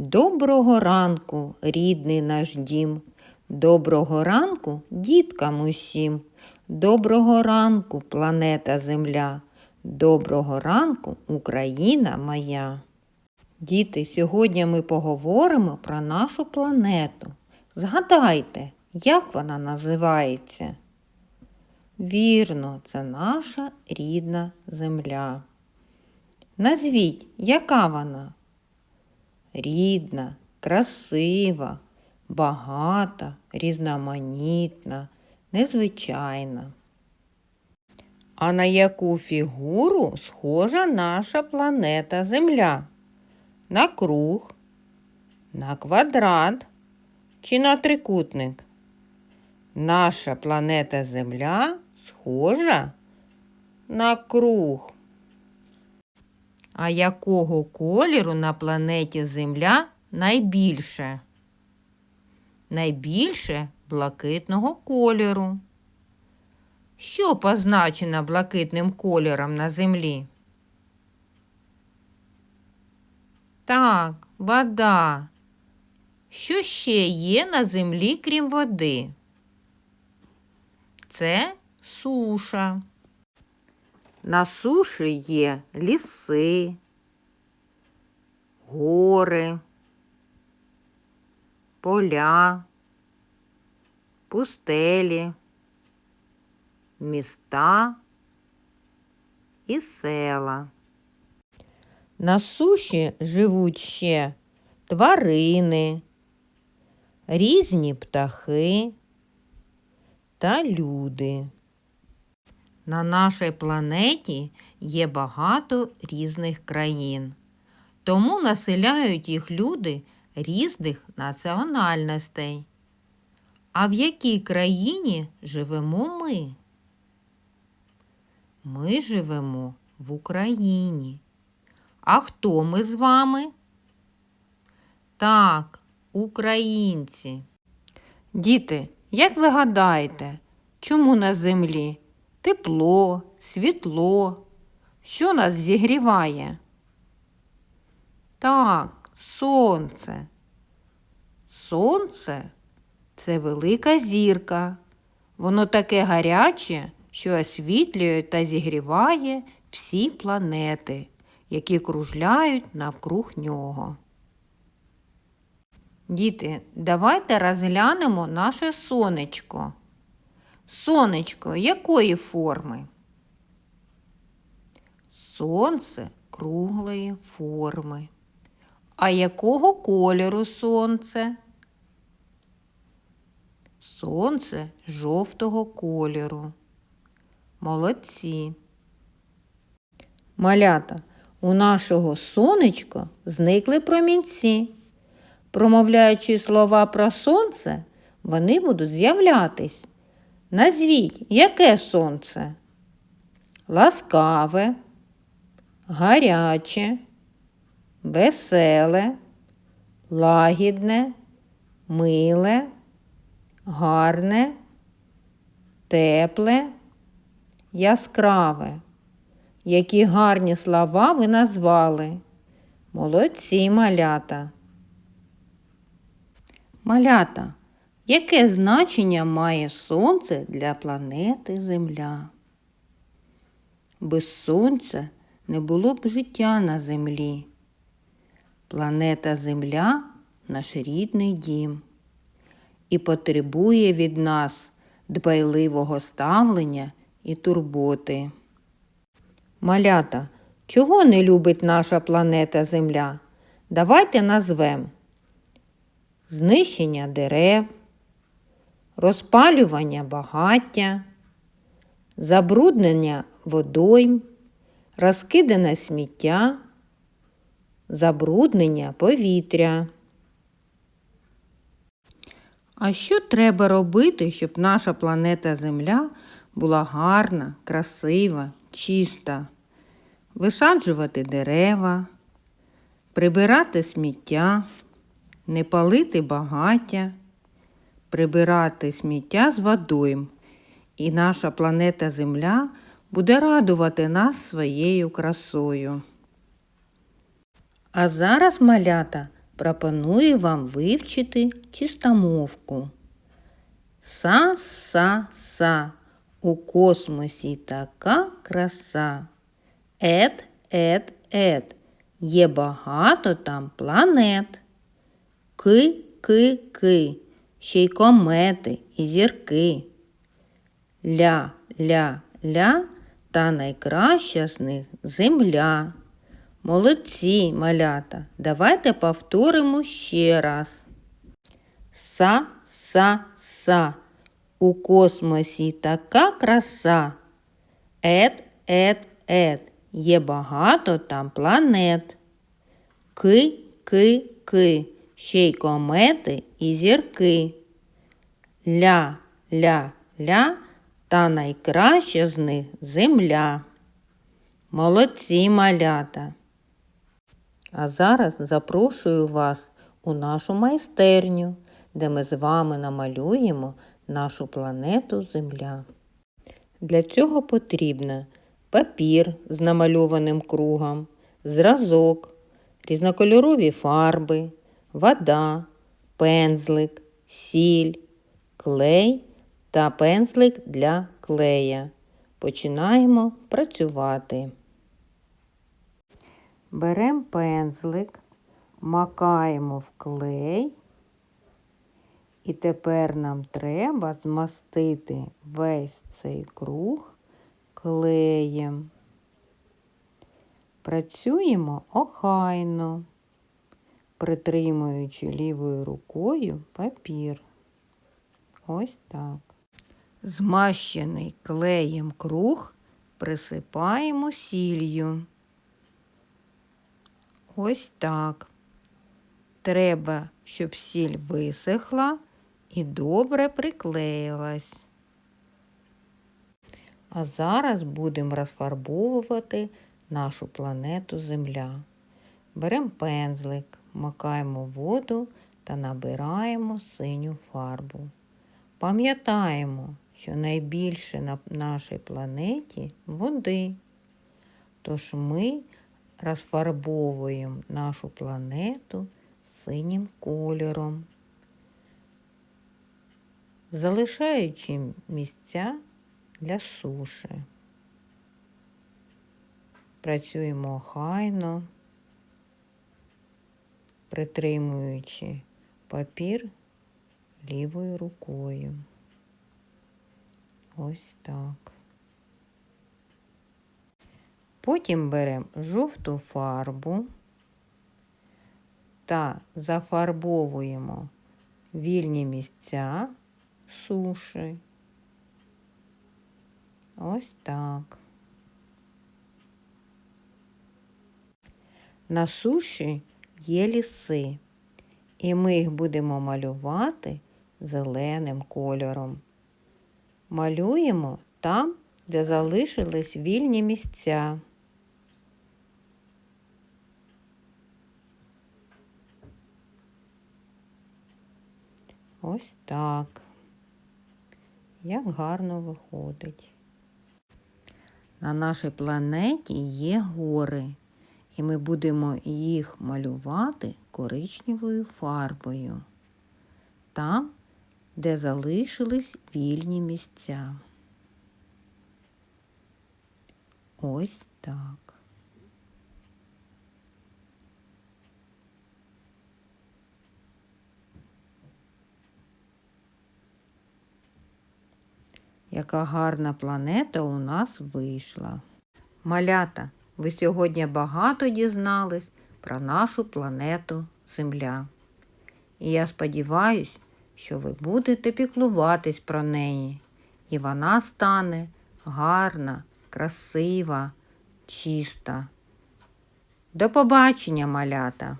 Доброго ранку, рідний наш дім. Доброго ранку діткам усім. Доброго ранку, планета Земля. Доброго ранку, Україна моя. Діти, сьогодні ми поговоримо про нашу планету. Згадайте, як вона називається? Вірно, це наша рідна земля. Назвіть, яка вона? Рідна, красива, багата, різноманітна, незвичайна. А на яку фігуру схожа наша планета Земля? На круг, на квадрат чи на трикутник? Наша планета Земля схожа на круг. А якого кольору на планеті Земля найбільше? Найбільше блакитного кольору. Що позначено блакитним кольором на землі? Так, вода. Що ще є на землі, крім води? Це суша. На суші є ліси, гори, поля, пустелі, міста і села. На суші живуть ще тварини, різні птахи та люди. На нашій планеті є багато різних країн, тому населяють їх люди різних національностей. А в якій країні живемо ми? Ми живемо в Україні. А хто ми з вами? Так, українці. Діти, як ви гадаєте, чому на землі тепло, світло? Що нас зігріває? Так, сонце. Сонце це велика зірка. Воно таке гаряче, що освітлює та зігріває всі планети, які кружляють навкруг нього. Діти, давайте розглянемо наше сонечко. Сонечко якої форми? Сонце круглої форми. А якого кольору сонце? Сонце жовтого кольору. Молодці. Малята, у нашого сонечка зникли промінці. Промовляючи слова про сонце, вони будуть з'являтись. Назвіть, яке сонце? Ласкаве, гаряче, веселе, лагідне, миле, гарне, тепле, яскраве. Які гарні слова ви назвали. Молодці малята. Малята, яке значення має Сонце для планети Земля? Без Сонця не було б життя на землі. Планета Земля наш рідний дім і потребує від нас дбайливого ставлення і турботи. Малята, чого не любить наша планета Земля? Давайте назвемо знищення дерев, розпалювання багаття, забруднення водойм, розкидане сміття, забруднення повітря. А що треба робити, щоб наша планета Земля була гарна, красива, чиста? Висаджувати дерева, прибирати сміття, не палити багаття, прибирати сміття з водойм. І наша планета Земля буде радувати нас своєю красою. А зараз, малята, пропоную вам вивчити чистомовку. Са-са-са, у космосі така краса. Ет, ет, ет, є багато там планет. Ки, ки, ки, ще й комети і зірки. Ля, ля, ля, та найкраща з них земля. Молодці, малята, давайте повторимо ще раз. Са, са, са, у космосі така краса. Ет, ет, ет, є багато там планет. Ки, ки, ки, ще й комети і зірки. Ля, ля, ля, та найкраща з них земля. Молодці малята. А зараз запрошую вас у нашу майстерню, де ми з вами намалюємо нашу планету Земля. Для цього потрібно папір з намальованим кругом, зразок, різнокольорові фарби, вода, пензлик, сіль, клей та пензлик для клея. Починаємо працювати. Беремо пензлик, макаємо в клей. І тепер нам треба змастити весь цей круг клеєм. Працюємо охайно, притримуючи лівою рукою папір. Ось так. Змащений клеєм круг присипаємо сіллю. Ось так. Треба, щоб сіль висохла і добре приклеїлась. А зараз будемо розфарбовувати нашу планету Земля. Беремо пензлик, макаємо воду та набираємо синю фарбу. Пам'ятаємо, що найбільше на нашій планеті води. Тож ми розфарбовуємо нашу планету синім кольором, залишаючи місця для суші. Працюємо охайно, притримуючи папір лівою рукою. Ось так. Потім беремо жовту фарбу та зафарбовуємо вільні місця суші. Ось так. На суші є ліси, і ми їх будемо малювати зеленим кольором. Малюємо там, де залишились вільні місця. Ось так. Як гарно виходить. На нашій планеті є гори, і ми будемо їх малювати коричневою фарбою. Там, де залишились вільні місця. Ось так. Яка гарна планета у нас вийшла. Малята, ви сьогодні багато дізнались про нашу планету Земля. І я сподіваюся, що ви будете піклуватись про неї, і вона стане гарна, красива, чиста. До побачення, малята!